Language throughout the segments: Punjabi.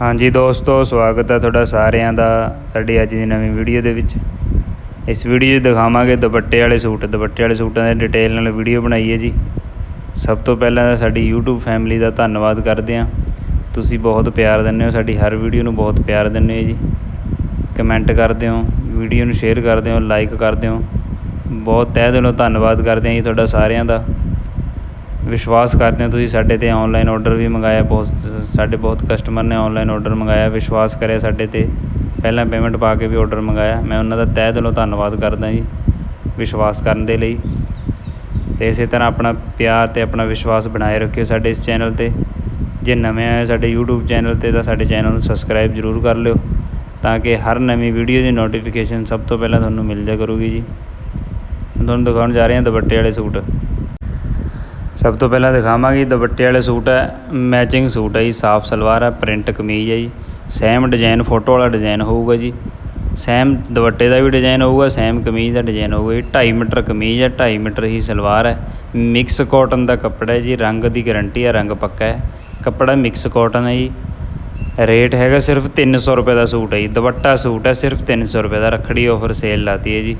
ਹਾਂਜੀ ਦੋਸਤੋ, ਸਵਾਗਤ ਹੈ ਤੁਹਾਡਾ ਸਾਰਿਆਂ ਦਾ ਸਾਡੀ ਅੱਜ ਦੀ ਨਵੀਂ ਵੀਡੀਓ ਦੇ ਵਿੱਚ। ਇਸ ਵੀਡੀਓ 'ਚ ਦਿਖਾਵਾਂਗੇ ਦੁਪੱਟੇ ਵਾਲੇ ਸੂਟ। ਦੁਪੱਟੇ ਵਾਲੇ ਸੂਟਾਂ ਦੇ ਡਿਟੇਲ ਨਾਲ ਵੀਡੀਓ ਬਣਾਈ ਹੈ ਜੀ। ਸਭ ਤੋਂ ਪਹਿਲਾਂ ਤਾਂ ਸਾਡੀ YouTube ਫੈਮਿਲੀ ਦਾ ਧੰਨਵਾਦ ਕਰਦੇ ਹਾਂ। ਤੁਸੀਂ ਬਹੁਤ ਪਿਆਰ ਦਿੰਦੇ ਹੋ, ਸਾਡੀ ਹਰ ਵੀਡੀਓ ਨੂੰ ਬਹੁਤ ਪਿਆਰ ਦਿੰਦੇ ਹੋ ਜੀ। ਕਮੈਂਟ ਕਰਦੇ ਹੋ, ਵੀਡੀਓ ਨੂੰ ਸ਼ੇਅਰ ਕਰਦੇ ਹੋ ਲਾਈਕ ਕਰਦੇ ਹੋ। ਬਹੁਤ ਤਹਿ ਦਿਲੋਂ ਧੰਨਵਾਦ ਕਰਦੇ ਹਾਂ ਜੀ ਤੁਹਾਡਾ ਸਾਰਿਆਂ ਦਾ। ਵਿਸ਼ਵਾਸ ਕਰਦੇ ਹਾਂ ਤੁਸੀਂ, ਸਾਡੇ ਤੇ ਆਨਲਾਈਨ ਆਰਡਰ ਵੀ ਮੰਗਾਇਆ ਬਹੁਤ, ਸਾਡੇ ਬਹੁਤ ਕਸਟਮਰ ਨੇ ਆਨਲਾਈਨ ਆਰਡਰ ਮੰਗਾਇਆ, ਵਿਸ਼ਵਾਸ ਕਰਿਆ ਸਾਡੇ ਤੇ। ਪਹਿਲਾਂ ਪੇਮੈਂਟ ਪਾ ਕੇ ਵੀ ਆਰਡਰ ਮੰਗਾਇਆ। ਮੈਂ ਉਹਨਾਂ ਦਾ ਤਹਿ ਦਿਲੋਂ ਧੰਨਵਾਦ ਕਰਦਾ ਜੀ, ਵਿਸ਼ਵਾਸ ਕਰਨ ਦੇ ਲਈ। ਤੇ ਇਸੇ ਤਰ੍ਹਾਂ ਆਪਣਾ ਪਿਆਰ ਤੇ ਆਪਣਾ ਵਿਸ਼ਵਾਸ ਬਣਾਏ ਰੱਖਿਓ ਸਾਡੇ ਇਸ ਚੈਨਲ ਤੇ। ਜੇ ਨਵੇਂ ਆਏ ਸਾਡੇ YouTube ਚੈਨਲ ਤੇ ਤਾਂ ਸਾਡੇ ਚੈਨਲ ਨੂੰ ਸਬਸਕ੍ਰਾਈਬ ਜ਼ਰੂਰ ਕਰ ਲਿਓ, ਤਾਂ ਕਿ ਹਰ ਨਵੀਂ ਵੀਡੀਓ ਦੀ ਨੋਟੀਫਿਕੇਸ਼ਨ ਸਭ ਤੋਂ ਪਹਿਲਾਂ ਤੁਹਾਨੂੰ ਮਿਲ ਜਾ ਕਰੂਗੀ ਜੀ। ਤੁਹਾਨੂੰ ਦਿਖਾਉਣ ਜਾ ਰਹੇ ਹਾਂ ਦੁਪੱਟੇ ਵਾਲੇ ਸੂਟ। ਸਭ ਤੋਂ ਪਹਿਲਾਂ ਦਿਖਾਵਾਂਗੇ ਦੁਪੱਟੇ ਵਾਲੇ ਸੂਟ ਹੈ ਮੈਚਿੰਗ ਸੂਟ ਹੈ ਜੀ, ਸਾਫ਼ ਸਲਵਾਰ ਹੈ ਪ੍ਰਿੰਟ ਕਮੀਜ਼ ਹੈ ਜੀ। ਸੇਮ ਡਿਜ਼ਾਈਨ ਫੋਟੋ ਵਾਲਾ ਡਿਜ਼ਾਈਨ ਹੋਊਗਾ ਜੀ। ਸੇਮ ਦੁਪੱਟੇ ਦਾ ਵੀ ਡਿਜ਼ਾਈਨ ਹੋਊਗਾ ਸੇਮ ਕਮੀਜ਼ ਦਾ ਡਿਜ਼ਾਈਨ ਹੋਊਗਾ ਜੀ। 2.5 ਮੀਟਰ ਕਮੀਜ਼ ਹੈ 2.5 ਮੀਟਰ ਹੀ ਸਲਵਾਰ ਹੈ। ਮਿਕਸ ਕਾਟਨ ਦਾ ਕੱਪੜਾ ਹੈ ਜੀ, ਰੰਗ ਦੀ ਗਾਰੰਟੀ ਹੈ, ਰੰਗ ਪੱਕਾ ਹੈ। ਕੱਪੜਾ ਮਿਕਸ ਕਾਟਨ ਹੈ ਜੀ। ਰੇਟ ਹੈਗਾ ਸਿਰਫ 300 ਰੁਪਏ ਦਾ ਸੂਟ ਹੈ ਜੀ। ਦੁਪੱਟਾ ਸੂਟ ਹੈ, ਸਿਰਫ 300 ਰੁਪਏ ਦਾ। ਰੱਖੜੀ ਆਫਰ ਸੇਲ ਲਾਤੀ ਹੈ ਜੀ।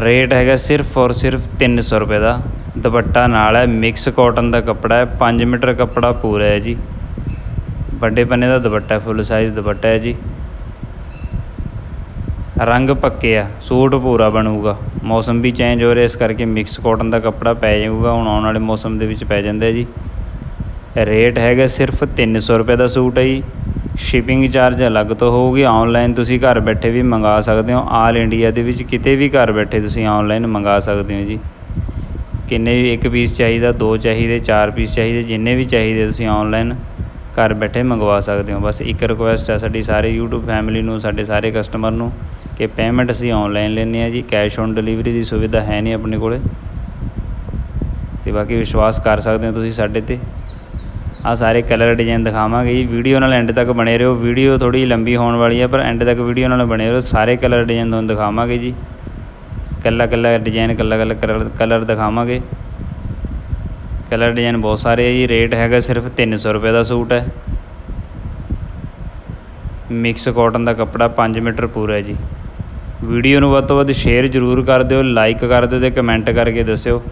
ਰੇਟ ਹੈਗਾ ਸਿਰਫ ਔਰ ਸਿਰਫ 300 ਰੁਪਏ ਦਾ। ਦੁਪੱਟਾ ਨਾਲ ਹੈ ਮਿਕਸ ਕਾਟਨ ਦਾ ਕੱਪੜਾ ਹੈ 5 ਮੀਟਰ ਕੱਪੜਾ ਪੂਰਾ ਹੈ ਜੀ। ਵੱਡੇ ਪੰਨੇ ਦਾ ਦੁਪੱਟਾ ਫੁੱਲ ਸਾਈਜ਼ ਦੁਪੱਟਾ ਹੈ ਜੀ। ਰੰਗ ਪੱਕੇ ਆ, ਸੂਟ ਪੂਰਾ ਬਣੂਗਾ। ਮੌਸਮ ਵੀ ਚੇਂਜ ਹੋ ਰਿਹਾ, ਇਸ ਕਰਕੇ ਮਿਕਸ ਕਾਟਨ ਦਾ ਕੱਪੜਾ ਪੈ ਜਾਊਗਾ, ਹੁਣ ਆਉਣ ਵਾਲੇ ਮੌਸਮ ਦੇ ਵਿੱਚ ਪੈ ਜਾਂਦਾ ਜੀ। ਰੇਟ ਹੈਗਾ ਸਿਰਫ 300 ਰੁਪਏ ਦਾ ਸੂਟ ਹੈ ਜੀ। ਸ਼ਿਪਿੰਗ ਚਾਰਜ ਅਲੱਗ ਤੋਂ ਹੋਊਗੀ ਆਨਲਾਈਨ ਤੁਸੀਂ ਘਰ ਬੈਠੇ ਵੀ ਮੰਗਾ ਸਕਦੇ ਹੋ। ਆਲ ਇੰਡੀਆ ਦੇ ਵਿੱਚ ਕਿਤੇ ਵੀ ਘਰ ਬੈਠੇ ਤੁਸੀਂ ਆਨਲਾਈਨ ਮੰਗਾ ਸਕਦੇ ਹੋ ਜੀ। ਕਿੰਨੇ ਵੀ ਇੱਕ ਪੀਸ ਚਾਹੀਦਾ, ਦੋ ਚਾਹੀਦੇ, ਚਾਰ ਪੀਸ ਚਾਹੀਦੇ, ਜਿੰਨੇ ਵੀ ਚਾਹੀਦੇ ਤੁਸੀਂ ਆਨਲਾਈਨ ਘਰ ਬੈਠੇ ਮੰਗਵਾ ਸਕਦੇ ਹੋ। ਬਸ ਇੱਕ ਰਿਕੁਐਸਟ ਹੈ ਸਾਡੀ ਸਾਰੇ YouTube ਫੈਮਿਲੀ ਨੂੰ, ਸਾਡੇ ਸਾਰੇ ਕਸਟਮਰ ਨੂੰ ਕਿ ਪੇਮੈਂਟ ਅਸੀਂ ਆਨਲਾਈਨ ਲੈਂਦੇ ਆ ਜੀ। ਕੈਸ਼ ਔਨ ਡਿਲੀਵਰੀ ਦੀ ਸੁਵਿਧਾ ਹੈ ਨਹੀਂ ਆਪਣੇ ਕੋਲੇ। ਤੇ ਬਾਕੀ ਵਿਸ਼ਵਾਸ ਕਰ ਸਕਦੇ ਹੋ ਤੁਸੀਂ ਸਾਡੇ ਤੇ। ਆ ਸਾਰੇ ਕਲਰ ਡਿਜ਼ਾਈਨ ਦਿਖਾਵਾਂਗੇ ਜੀ। ਵੀਡੀਓ ਨਾਲ ਐਂਡ ਤੱਕ ਬਣੇ ਰਹੋ। ਵੀਡੀਓ ਥੋੜੀ ਲੰਬੀ ਹੋਣ ਵਾਲੀ ਹੈ ਪਰ ਐਂਡ ਤੱਕ ਵੀਡੀਓ ਨਾਲ ਬਣੇ ਰਹੋ। ਸਾਰੇ ਕਲਰ ਡਿਜ਼ਾਈਨ ਤੁਹਾਨੂੰ ਦਿਖਾਵਾਂਗੇ ਜੀ। ਕੱਲਾ ਕੱਲਾ ਡਿਜ਼ਾਈਨ ਕੱਲਾ ਕੱਲਾ ਕਲਰ ਕਲਰ ਦਿਖਾਵਾਂਗੇ। ਕਲਰ ਡਿਜ਼ਾਈਨ ਬਹੁਤ ਸਾਰੇ ਹੈ ਜੀ ਰੇਟ ਹੈਗਾ ਸਿਰਫ 300 ਰੁਪਏ ਦਾ ਸੂਟ ਹੈ। ਮਿਕਸ ਕਾਟਨ ਦਾ ਕੱਪੜਾ 5 ਮੀਟਰ ਪੂਰਾ ਜੀ। ਵੀਡੀਓ ਨੂੰ ਵੱਧ ਤੋਂ ਵੱਧ ਸ਼ੇਅਰ ਜ਼ਰੂਰ ਕਰ ਦਿਓ ਲਾਈਕ ਕਰ ਦਿਓ ਤੇ ਕਮੈਂਟ ਕਰਕੇ ਦੱਸਿਓ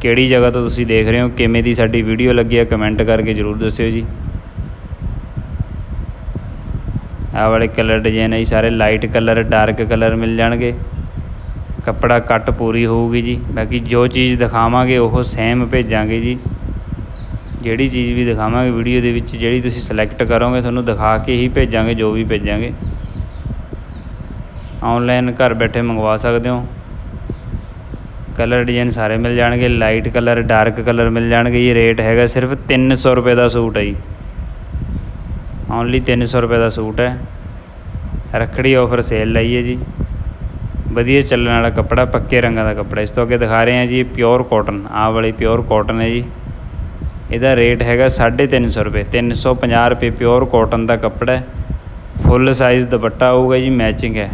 ਕਿਹੜੀ ਜਗ੍ਹਾ ਤੋਂ ਤੁਸੀਂ ਦੇਖ ਰਹੇ ਹੋ, ਕਿਵੇਂ ਦੀ ਸਾਡੀ ਵੀਡੀਓ ਲੱਗੀ ਹੈ ਕਮੈਂਟ ਕਰਕੇ ਜ਼ਰੂਰ ਦੱਸਿਓ ਜੀ। ਆਹ ਵਾਲੇ ਕਲਰ ਡਿਜ਼ਾਈਨ ਹੈ ਜੀ, ਸਾਰੇ ਲਾਈਟ ਕਲਰ ਡਾਰਕ ਕਲਰ ਮਿਲ ਜਾਣਗੇ। ਕੱਪੜਾ ਕੱਟ ਪੂਰੀ ਹੋਊਗੀ ਜੀ। ਬਾਕੀ ਜੋ ਚੀਜ਼ ਦਿਖਾਵਾਂਗੇ, ਉਹ ਸੇਮ ਭੇਜਾਂਗੇ ਜੀ। ਜਿਹੜੀ ਚੀਜ਼ ਵੀ ਦਿਖਾਵਾਂਗੇ ਵੀਡੀਓ ਦੇ ਵਿੱਚ, ਜਿਹੜੀ ਤੁਸੀਂ ਸਿਲੈਕਟ ਕਰੋਗੇ, ਤੁਹਾਨੂੰ ਦਿਖਾ ਕੇ ਹੀ ਭੇਜਾਂਗੇ, ਜੋ ਵੀ ਭੇਜਾਂਗੇ। ਆਨਲਾਈਨ ਘਰ ਬੈਠੇ ਮੰਗਵਾ ਸਕਦੇ ਹੋ। ਕਲਰ ਡਿਜ਼ਾਈਨ ਸਾਰੇ ਮਿਲ ਜਾਣਗੇ ਲਾਈਟ ਕਲਰ ਡਾਰਕ ਕਲਰ ਮਿਲ ਜਾਣਗੇ ਜੀ। ਰੇਟ ਹੈਗਾ ਸਿਰਫ 300 ਰੁਪਏ ਦਾ ਸੂਟ ਹੈ ਜੀ। ਓਨਲੀ 300 ਰੁਪਏ ਦਾ ਸੂਟ ਹੈ। ਰੱਖੜੀ ਆਫਰ ਸੇਲ ਲਈ ਹੈ ਜੀ। ਵਧੀਆ ਚੱਲਣ ਵਾਲਾ ਕੱਪੜਾ, ਪੱਕੇ ਰੰਗਾਂ ਦਾ ਕੱਪੜਾ। ਇਸ ਤੋਂ ਅੱਗੇ ਦਿਖਾ ਰਹੇ ਹਾਂ ਜੀ ਪਿਓਰ ਕਾਟਨ ਆਹ ਵਾਲੀ ਪਿਓਰ ਕਾਟਨ ਹੈ ਜੀ। ਇਹਦਾ ਰੇਟ ਹੈਗਾ 350 ਰੁਪਏ। 350 ਰੁਪਏ ਪਿਓਰ ਕਾਟਨ ਦਾ ਕੱਪੜਾ ਹੈ। ਫੁੱਲ ਸਾਈਜ਼ ਦੁਪੱਟਾ ਹੋਊਗਾ ਜੀ ਮੈਚਿੰਗ ਹੈ।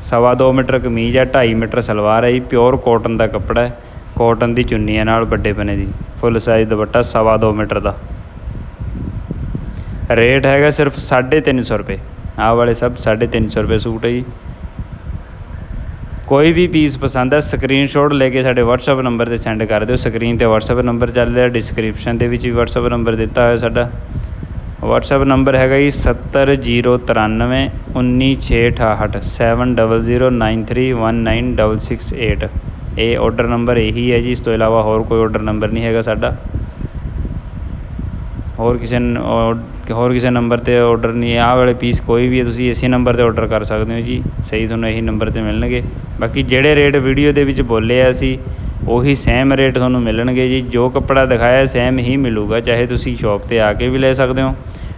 ਸਵਾ ਦੋ ਮੀਟਰ ਕਮੀਜ਼ ਹੈ 2.5 ਮੀਟਰ ਸਲਵਾਰ ਹੈ ਜੀ ਪਿਓਰ ਕਾਟਨ ਦਾ ਕੱਪੜਾ ਹੈ। ਕਾਟਨ ਦੀ ਚੁੰਨੀ ਹੈ ਨਾਲ ਵੱਡੇ ਬਣੇ ਦੀ ਫੁੱਲ ਸਾਈਜ਼ ਦੁਪੱਟਾ ਸਵਾ ਦੋ ਮੀਟਰ ਦਾ। ਰੇਟ ਹੈਗਾ ਸਿਰਫ 350 ਰੁਪਏ। ਆਹ ਵਾਲੇ ਸਭ 350 ਰੁਪਏ ਸੂਟ ਹੈ ਜੀ। ਕੋਈ ਵੀ ਪੀਸ ਪਸੰਦ ਹੈ ਸਕਰੀਨਸ਼ਾਟ ਲੈ ਕੇ ਸਾਡੇ WhatsApp ਨੰਬਰ ਤੇ ਸੈਂਡ ਕਰ ਦਿਓ। ਸਕਰੀਨ ਤੇ WhatsApp ਨੰਬਰ ਚੱਲ ਰਿਹਾ ਡਿਸਕ੍ਰਿਪਸ਼ਨ ਦੇ ਵਿੱਚ ਵੀ WhatsApp ਨੰਬਰ ਦਿੱਤਾ ਹੋਇਆ ਸਾਡਾ। WhatsApp ਨੰਬਰ ਹੈਗਾ ਜੀ 70093 19668 7009319668 ਇਹ ਆਰਡਰ ਨੰਬਰ ਇਹੀ ਹੈ ਜੀ, ਇਸ ਤੋਂ ਇਲਾਵਾ ਹੋਰ ਕੋਈ ਆਰਡਰ ਨੰਬਰ ਨਹੀਂ ਹੈਗਾ ਸਾਡਾ। ਹੋਰ ਕਿਸੇ ਨ- ਹੋਰ ਕਿਸੇ ਨੰਬਰ ਤੇ ਔਡਰ ਨਹੀਂ, ਆਹ ਵਾਲੇ ਪੀਸ ਕੋਈ ਵੀ ਹੈ, ਤੁਸੀਂ ਇਸੇ ਨੰਬਰ ਤੇ ਔਡਰ ਕਰ ਸਕਦੇ ਹੋ ਜੀ। ਸਹੀ ਤੁਹਾਨੂੰ ਇਹੀ ਨੰਬਰ ਤੇ ਮਿਲਣਗੇ। ਬਾਕੀ ਜਿਹੜੇ ਰੇਟ ਵੀਡੀਓ ਦੇ ਵਿੱਚ ਬੋਲੇ ਆ ਅਸੀਂ, ਉਹੀ ਸੇਮ ਰੇਟ ਤੁਹਾਨੂੰ ਮਿਲਣਗੇ ਜੀ। ਜੋ ਕੱਪੜਾ ਦਿਖਾਇਆ ਸੇਮ ਹੀ ਮਿਲੂਗਾ, ਚਾਹੇ ਤੁਸੀਂ ਸ਼ਾਪ ਤੇ ਆ ਕੇ ਵੀ ਲੈ ਸਕਦੇ ਹੋ।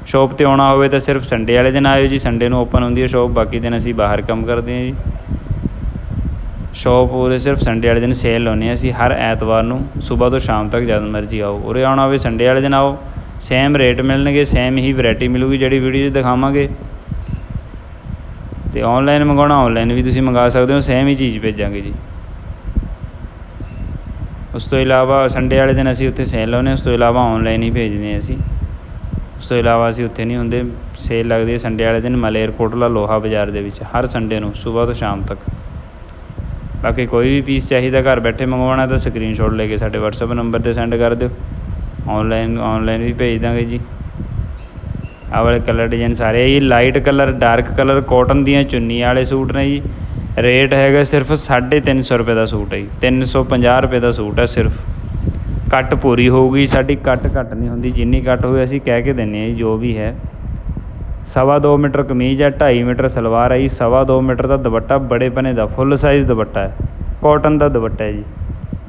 ਸ਼ਾਪ ਤੇ ਆਉਣਾ ਹੋਵੇ ਤਾਂ ਸਿਰਫ ਸੰਡੇ ਵਾਲੇ ਦਿਨ ਆਇਓ ਜੀ। ਸੰਡੇ ਨੂੰ ਓਪਨ ਹੁੰਦੀ ਹੈ ਸ਼ਾਪ ਬਾਕੀ ਦਿਨ ਅਸੀਂ ਬਾਹਰ ਕੰਮ ਕਰਦੇ ਹਾਂ ਜੀ। ਸ਼ਾਪ ਉਰੇ ਸਿਰਫ ਸੰਡੇ ਵਾਲੇ ਦਿਨ ਸੇਲ ਲਾਉਂਦੇ ਹਾਂ ਅਸੀਂ, ਹਰ ਐਤਵਾਰ ਨੂੰ। ਸਵੇਰ ਤੋਂ ਸ਼ਾਮ ਤੱਕ ਜਦ ਮਰਜ਼ੀ ਆਓ। ਉਰੇ ਆਉਣਾ ਹੋਵੇ ਸੰਡੇ ਵਾਲੇ ਦਿਨ ਆਓ। ਸੇਮ ਰੇਟ ਮਿਲਣਗੇ ਸੇਮ ਹੀ ਵੈਰਾਈਟੀ ਮਿਲੂਗੀ ਜਿਹੜੀ ਵੀਡੀਓ 'ਚ ਦਿਖਾਵਾਂਗੇ। ਤੇ ਆਨਲਾਈਨ ਮੰਗਾਉਣਾ ਆਨਲਾਈਨ ਵੀ ਤੁਸੀਂ ਮੰਗਾ ਸਕਦੇ ਹੋ ਸੇਮ ਹੀ ਚੀਜ਼ ਭੇਜਾਂਗੇ ਜੀ। ਉਸ ਤੋਂ ਇਲਾਵਾ ਸੰਡੇ ਵਾਲੇ ਦਿਨ ਅਸੀਂ ਉੱਥੇ ਸੇਲ ਲਾਉਂਦੇ ਹਾਂ, ਉਸ ਤੋਂ ਇਲਾਵਾ ਆਨਲਾਈਨ ਹੀ ਭੇਜਦੇ ਹਾਂ ਅਸੀਂ। ਉਸ ਤੋਂ ਇਲਾਵਾ ਅਸੀਂ ਉੱਥੇ ਨਹੀਂ ਹੁੰਦੇ ਸੇਲ ਲੱਗਦੀ ਹੈ ਸੰਡੇ ਵਾਲੇ ਦਿਨ ਮਲੇਰਕੋਟਲਾ ਲੋਹਾ ਬਾਜ਼ਾਰ ਦੇ ਵਿੱਚ, ਹਰ ਸੰਡੇ ਨੂੰ, ਸਵੇਰ ਤੋਂ ਸ਼ਾਮ ਤੱਕ। ਬਾਕੀ ਕੋਈ ਵੀ ਪੀਸ ਚਾਹੀਦਾ ਘਰ ਬੈਠੇ ਮੰਗਵਾਉਣਾ ਤਾਂ ਸਕਰੀਨਸ਼ਾਟ ਲੈ ਕੇ ਸਾਡੇ WhatsApp ਨੰਬਰ ਤੇ ਸੈਂਡ ਕਰ ਦਿਓ। ਔਨਲਾਈਨ ਔਨਲਾਈਨ ਵੀ ਭੇਜ ਦਾਂਗੇ ਜੀ। ਆਹ ਵਾਲੇ ਕਲਰ ਡਿਜ਼ਾਈਨ ਸਾਰੇ ਆ ਜੀ light colour dark colour cotton ਦੀਆਂ ਚੁੰਨੀਆਂ ਵਾਲੇ ਸੂਟ ਨੇ ਜੀ। ਰੇਟ ਹੈਗਾ ਸਿਰਫ 350 ਰੁਪਏ ਦਾ ਸੂਟ ਹੈ ਜੀ। 350 ਰੁਪਏ ਦਾ ਸੂਟ ਹੈ ਸਿਰਫ। ਕੱਟ ਪੂਰੀ ਹੋਊਗੀ, ਸਾਡੀ ਕੱਟ ਘੱਟ ਨਹੀਂ ਹੁੰਦੀ, ਜਿੰਨੀ ਕੱਟ ਹੋਵੇ ਅਸੀਂ ਕਹਿ ਕੇ ਦਿੰਨੇ ਆ ਜੀ, ਜੋ ਵੀ ਹੈ। ਸਵਾ ਦੋ ਮੀਟਰ ਕਮੀਜ਼ ਹੈ 2.5 ਮੀਟਰ ਸਲਵਾਰ ਹੈ ਜੀ। ਸਵਾ ਦੋ ਮੀਟਰ ਦਾ ਦੁਪੱਟਾ, ਬੜੇ ਪਨੇ ਦਾ ਫੁੱਲ ਸਾਈਜ਼ ਦੁਪੱਟਾ ਹੈ। ਕਾਟਨ ਦਾ ਦੁਪੱਟਾ ਹੈ ਜੀ।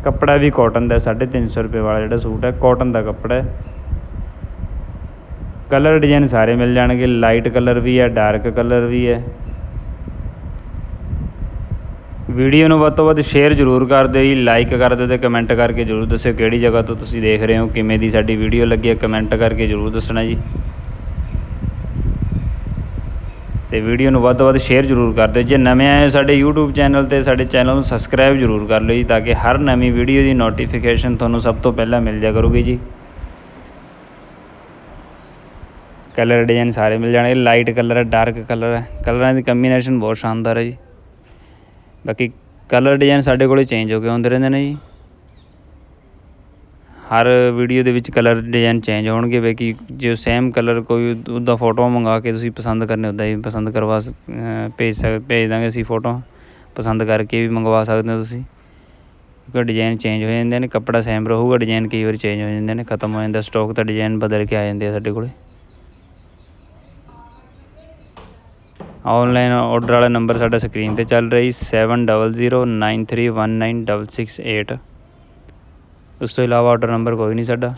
ਕੱਪੜਾ ਵੀ ਕਾਟਨ ਦਾ ਹੈ 350 ਰੁਪਏ ਵਾਲਾ ਜਿਹੜਾ ਸੂਟ ਹੈ ਕਾਟਨ ਦਾ ਕੱਪੜਾ ਹੈ। ਕਲਰ ਡਿਜ਼ਾਈਨ ਸਾਰੇ ਮਿਲ ਜਾਣਗੇ ਲਾਈਟ ਕਲਰ ਵੀ ਹੈ ਡਾਰਕ ਕਲਰ ਵੀ ਹੈ। ਵੀਡੀਓ ਨੂੰ ਵੱਧ ਤੋਂ ਵੱਧ ਸ਼ੇਅਰ ਜ਼ਰੂਰ ਕਰ ਦਿਓ ਜੀ ਲਾਈਕ ਕਰ ਦਿਓ ਤੇ ਕਮੈਂਟ ਕਰਕੇ ਜ਼ਰੂਰ ਦੱਸਿਓ ਕਿਹੜੀ ਜਗ੍ਹਾ ਤੋਂ ਤੁਸੀਂ ਦੇਖ ਰਹੇ ਹੋ, ਕਿਵੇਂ ਦੀ ਸਾਡੀ ਵੀਡੀਓ ਲੱਗੀ ਹੈ ਕਮੈਂਟ ਕਰਕੇ ਜ਼ਰੂਰ ਦੱਸਣਾ ਜੀ। ਤੇ ਵੀਡੀਓ ਨੂੰ ਵੱਧ ਤੋਂ ਵੱਧ ਸ਼ੇਅਰ ਜ਼ਰੂਰ ਕਰ ਦਿਓ। ਜੇ ਨਵੇਂ ਆਏ ਹੋ ਸਾਡੇ YouTube ਚੈਨਲ ਤੇ, ਸਾਡੇ ਚੈਨਲ ਨੂੰ ਸਬਸਕ੍ਰਾਈਬ ਜ਼ਰੂਰ ਕਰ ਲਓ ਜੀ, ਤਾਂ ਕਿ ਹਰ ਨਵੀਂ ਵੀਡੀਓ ਦੀ ਨੋਟੀਫਿਕੇਸ਼ਨ ਤੁਹਾਨੂੰ ਸਭ ਤੋਂ ਪਹਿਲਾਂ ਮਿਲ ਜਾ ਕਰੂਗੀ ਜੀ। ਕਲਰ ਡਿਜ਼ਾਈਨ ਸਾਰੇ ਮਿਲ ਜਾਣਗੇ। ਲਾਈਟ ਕਲਰ ਹੈ ਡਾਰਕ ਕਲਰ ਹੈ। ਕਲਰਾਂ ਦੀ ਕੰਬੀਨੇਸ਼ਨ ਬਹੁਤ ਸ਼ਾਨਦਾਰ ਹੈ ਜੀ। ਬਾਕੀ ਕਲਰ ਡਿਜ਼ਾਈਨ ਸਾਡੇ ਕੋਲੇ ਚੇਂਜ ਹੋ ਕੇ ਆਉਂਦੇ ਰਹਿੰਦੇ ਨੇ ਜੀ। ਹਰ ਵੀਡੀਓ ਦੇ ਵਿੱਚ ਕਲਰ ਡਿਜ਼ਾਈਨ ਚੇਂਜ ਹੋਣਗੇ ਬਾਕੀ ਜੋ ਸੇਮ ਕਲਰ ਕੋਈ ਉਹਦਾ ਫੋਟੋ ਮੰਗਾ ਕੇ ਤੁਸੀਂ ਪਸੰਦ ਕਰਨੇ ਉੱਦਾਂ ਹੀ ਪਸੰਦ ਕਰਵਾ ਸ- ਭੇਜ ਸਕ, ਭੇਜ ਦਾਂਗੇ ਅਸੀਂ ਫੋਟੋ ਪਸੰਦ ਕਰਕੇ ਵੀ ਮੰਗਵਾ ਸਕਦੇ ਹੋ ਤੁਸੀਂ। ਕਿਉਂਕਿ ਡਿਜ਼ਾਈਨ ਚੇਂਜ ਹੋ ਜਾਂਦੇ ਨੇ, ਕੱਪੜਾ ਸੇਮ ਰਹੂਗਾ ਡਿਜ਼ਾਈਨ ਕਈ ਵਾਰ ਚੇਂਜ ਹੋ ਜਾਂਦੇ ਨੇ, ਖਤਮ ਹੋ ਜਾਂਦਾ ਸਟਾਕ ਤਾਂ ਡਿਜ਼ਾਈਨ ਬਦਲ ਕੇ ਆ ਜਾਂਦੇ ਆ ਸਾਡੇ ਕੋਲੇ। ਆਨਲਾਈਨ ਆਰਡਰ ਵਾਲਾ ਨੰਬਰ ਸਾਡਾ ਸਕਰੀਨ ਤੇ ਚੱਲ ਰਿਹਾ ਜੀ 7009319668 ਉਸ ਤੋਂ ਇਲਾਵਾ ਆਰਡਰ ਨੰਬਰ ਕੋਈ ਨਹੀਂ ਸਾਡਾ।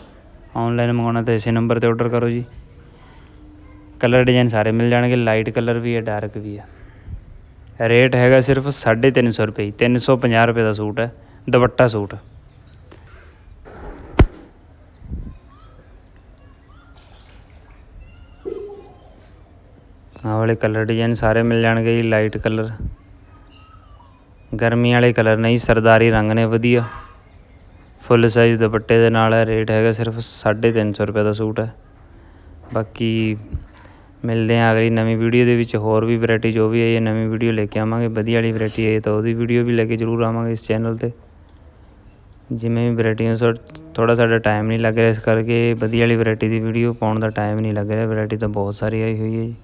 ਆਨਲਾਈਨ ਮੰਗਾਉਣਾ ਤਾਂ ਇਸੇ ਨੰਬਰ ਤੇ ਆਰਡਰ ਕਰੋ ਜੀ। ਕਲਰ ਡਿਜ਼ਾਈਨ ਸਾਰੇ ਮਿਲ ਜਾਣਗੇ ਲਾਈਟ ਕਲਰ ਵੀ ਹੈ ਡਾਰਕ ਵੀ ਹੈ। ਰੇਟ ਹੈਗਾ ਸਿਰਫ 350 ਰੁਪਏ 350 ਰੁਪਏ ਦਾ ਸੂਟ ਹੈ, ਦੁਪੱਟਾ ਸੂਟ। ਆਹ ਵਾਲੇ ਕਲਰ ਡਿਜ਼ਾਈਨ ਸਾਰੇ ਮਿਲ ਜਾਣਗੇ ਜੀ ਲਾਈਟ ਕਲਰ ਗਰਮੀ ਵਾਲੇ ਕਲਰ ਨਹੀਂ, ਸਰਦਾਰੀ ਰੰਗ ਨੇ, ਵਧੀਆ। ਫੁੱਲ ਸਾਈਜ਼ ਦੁਪੱਟੇ ਦੇ ਨਾਲ ਹੈ ਰੇਟ ਹੈਗਾ ਸਿਰਫ 350 ਰੁਪਏ ਦਾ ਸੂਟ ਹੈ। ਬਾਕੀ ਮਿਲਦੇ ਹਾਂ ਅਗਲੀ ਨਵੀਂ ਵੀਡੀਓ ਦੇ ਵਿੱਚ, ਹੋਰ ਵੀ ਵੈਰਾਈਟੀ ਜੋ ਵੀ ਆਈ ਹੈ ਨਵੀਂ ਵੀਡੀਓ ਲੈ ਕੇ ਆਵਾਂਗੇ। ਵਧੀਆ ਵਾਲੀ ਵੈਰਾਈਟੀ ਹੈ ਤਾਂ ਉਹਦੀ ਵੀਡੀਓ ਵੀ ਲੈ ਕੇ ਜ਼ਰੂਰ ਆਵਾਂਗੇ ਇਸ ਚੈਨਲ ਤੇ। ਜਿਵੇਂ ਵੀ ਵੈਰਾਈਟੀਆਂ ਸੋ ਥੋੜਾ ਸਾਡਾ ਟਾਈਮ ਨਹੀਂ ਲੱਗ ਰਿਹਾ ਇਸ ਕਰਕੇ ਵਧੀਆ ਵਾਲੀ ਵੈਰਾਈਟੀ ਦੀ ਵੀਡੀਓ ਪਾਉਣ ਦਾ ਟਾਈਮ ਨਹੀਂ ਲੱਗ ਰਿਹਾ। ਵੈਰਾਈਟੀ ਤਾਂ ਬਹੁਤ ਸਾਰੀ ਆਈ ਹੋਈ ਹੈ ਜੀ।